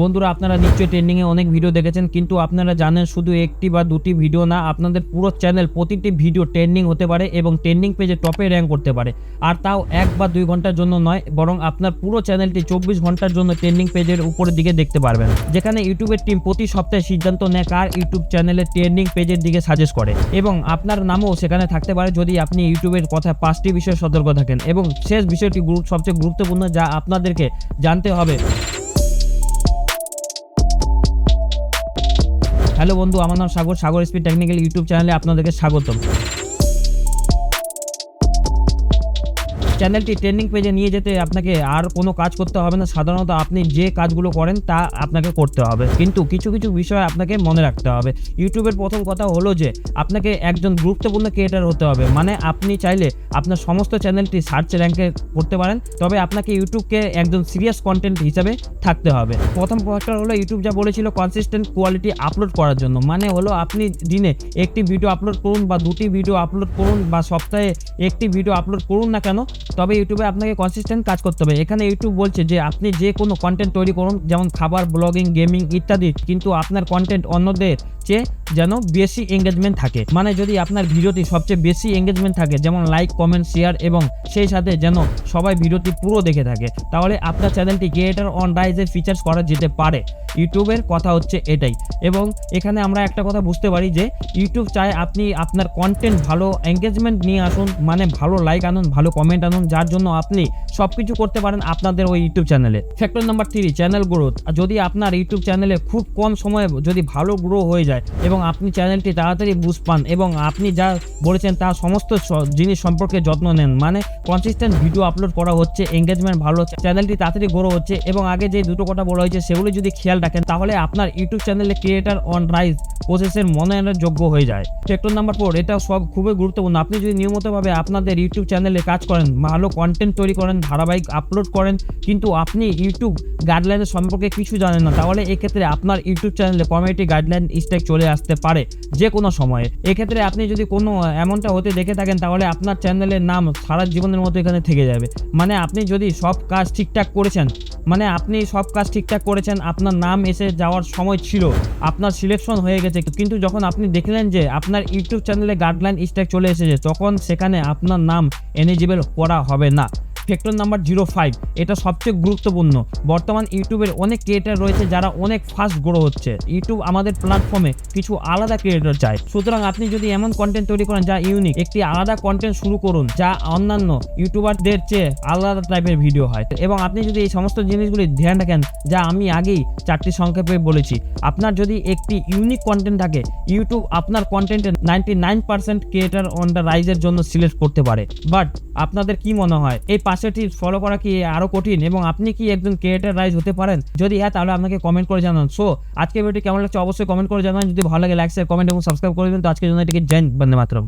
বন্ধুরা, আপনারা নিশ্চয়ই ট্রেন্ডিংয়ে অনেক ভিডিও দেখেছেন, কিন্তু আপনারা জানেন শুধু একটি বা দুটি ভিডিও না, আপনাদের পুরো চ্যানেল প্রতিটি ভিডিও ট্রেন্ডিং হতে পারে এবং ট্রেন্ডিং পেজে টপে র্যাঙ্ক করতে পারে। আর তাও এক বা দুই ঘণ্টার জন্য নয়, বরং আপনার পুরো চ্যানেলটি চব্বিশ ঘণ্টার জন্য ট্রেন্ডিং পেজের উপরের দিকে দেখতে পারবেন। যেখানে ইউটিউবের টিম প্রতি সপ্তাহে সিদ্ধান্ত নেয় কার ইউটিউব চ্যানেলের ট্রেন্ডিং পেজের দিকে সাজেস্ট করে। এবং আপনার নামও সেখানে থাকতে পারে যদি আপনি ইউটিউবের কথা পাঁচটি বিষয়ে সতর্ক থাকেন। এবং শেষ বিষয়টি সবচেয়ে গুরুত্বপূর্ণ যা আপনাদেরকে জানতে হবে। হ্যালো বন্ধু আমার নাম Sagar. Sagar speed technical YouTube চ্যানেলে আপনাদেরকে স্বাগতম। চ্যানেলটি ট্রেন্ডিং পেজে নিয়ে যেতে আপনাকে আর কোনো কাজ করতে হবে না। সাধারণত আপনি যে কাজগুলো করেন তা আপনাকে করতে হবে। কিন্তু কিছু কিছু বিষয় আপনাকে মনে রাখতে হবে। ইউটিউবের প্রথম কথা হলো যে, আপনাকে একজন গুরুত্বপূর্ণ ক্রিয়েটার হতে হবে। মানে আপনি চাইলে আপনার সমস্ত চ্যানেলটি সার্চ র্যাঙ্কে করতে পারেন। তবে আপনাকে ইউটিউবকে একজন সিরিয়াস কন্টেন্ট হিসাবে থাকতে হবে। প্রথম ফ্যাক্টর হলো, ইউটিউব যা বলেছিল কনসিস্টেন্ট কোয়ালিটি আপলোড করার জন্য। মানে হলো, আপনি দিনে একটি ভিডিও আপলোড করুন বা দুটি ভিডিও আপলোড করুন বা সপ্তাহে একটি ভিডিও আপলোড করুন না কেন তবে ইউটিউবে আপনাকে কনসিস্টেন্ট কাজ করতে হবে। এখানে ইউটিউব বলছে যে, আপনি যে কোনো কন্টেন্ট তৈরি করুন, যেমন খাবার ব্লগিং গেমিং ইত্যাদি, কিন্তু আপনার কন্টেন্ট অন্যদের চেয়ে যেন বেশি এঙ্গেজমেন্ট থাকে। মানে যদি আপনার ভিডিওটি সবচেয়ে বেশি এঙ্গেজমেন্ট থাকে, যেমন লাইক কমেন্ট শেয়ার এবং সেই সাথে যেন সবাই ভিডিওটি পুরো দেখে থাকে, তাহলে আপনার চ্যানেলটি ক্রিয়েটার অন রাইজের ফিচার্স করা যেতে পারে। ইউটিউবের কথা হচ্ছে এটাই। এবং এখানে আমরা একটা কথা বুঝতে পারি যে, ইউটিউব চায় আপনি আপনার কন্টেন্ট ভালো এঙ্গেজমেন্ট নিয়ে আসুন মানে ভালো লাইক আনুন, ভালো কমেন্ট আনুন, যার জন্য আপনি সব কিছু করতে পারেন আপনাদের ওই ইউটিউব চ্যানেলে factor number three channel growth যদি আপনার ইউটিউব চ্যানেলে খুব কম সময়ে যদি ভালো গ্রো হয়ে যায় এবং আপনি চ্যানেলটি তাড়াতাড়ি বুঝ পান এবং আপনি যা বলেছেন তা সমস্ত জিনিস সম্পর্কে যত্ন নেন মানে কনসিস্টেন্ট ভিডিও আপলোড করা হচ্ছে এঙ্গেজমেন্ট ভালো হচ্ছে চ্যানেলটি তাড়াতাড়ি গ্রো হচ্ছে এবং আগে যে দুটো কথা বলা হয়েছে, সেগুলি যদি খেয়াল রাখেন তাহলে আপনার ইউটিউব চ্যানেলে ক্রিয়েটার অন রাইজ প্রসেসের মনোনয়নের যোগ্য হয়ে যায়। সেক্টর নাম্বার ফোর এটা সব খুবই গুরুত্বপূর্ণ। আপনি যদি নিয়মিতভাবে আপনাদের ইউটিউব চ্যানেলে কাজ করেন, ভালো কন্টেন্ট তৈরি করেন, ধারাবাহিক আপলোড করেন, কিন্তু আপনি ইউটিউব গাইডলাইনের সম্পর্কে কিছু জানেন না, তাহলে এক্ষেত্রে আপনার ইউটিউব চ্যানেলে কমিউনিটি গাইডলাইন স্ট্রাইক চলে আসতে পারে যে কোনো সময়ে। এক্ষেত্রে আপনি যদি কোনো, এমনটা হতে দেখে থাকেন, তাহলে আপনার চ্যানেলের নাম সারা জীবনের মতো এখানে থেকে যাবে। মানে আপনি যদি সব কাজ ঠিকঠাক করেছেন মানে আপনি সব কাজ ঠিকঠাক করেছেন, আপনার নাম এসে যাওয়ার সময় ছিল। আপনার সিলেকশন হয়ে গেছে। কিন্তু যখন আপনি দেখলেন যে আপনার ইউটিউব চ্যানেলে গাইডলাইন স্ট্রাইক চলে এসেছে, তখন সেখানে আপনার নাম এলিজিবল করা হবে না। ফ্যাক্টর নাম্বার জিরো ফাইভ এটা সবচেয়ে গুরুত্বপূর্ণ। বর্তমান ইউটিউবের অনেক ক্রিয়েটার রয়েছে যারা অনেক ফাস্ট গ্রো হচ্ছে। ইউটিউব আমাদের প্ল্যাটফর্মে কিছু আলাদা ক্রিয়েটর চায়। সুতরাং আপনি যদি এমন কন্টেন্ট তৈরি করেন যা ইউনিক একটি আলাদা কন্টেন্ট শুরু করুন, যা অন্যান্য ইউটিউবারদের চেয়ে আলাদা টাইপের ভিডিও হয়। এবং আপনি যদি এই সমস্ত জিনিসগুলি ধ্যান রাখেন, যা আমি আগেই চারটি সংক্ষেপে বলেছি, আপনার যদি একটি ইউনিক কন্টেন্ট থাকে, ইউটিউব আপনার কন্টেন্টের ninety nine percent creator on the রাইজের জন্য সিলেক্ট করতে পারে। বাট আপনাদের কি মনে হয়? এই পাশেটি ফলো করা কি আরও কঠিন এবং আপনি কি একজন ক্রিয়েটার রাইজ হতে পারেন? যদি হ্যাঁ তাহলে আপনাকে কমেন্ট করে জানান। সো আজকে ভিডিওটি কেমন লাগছে অবশ্যই কমেন্ট করে জানান। যদি ভালো লাগে লাইক শেয়ার কমেন্ট এবং সাবস্ক্রাইব করে দিন তো আজকের জন্য এটিকে জেন বন্ধে মাতরম।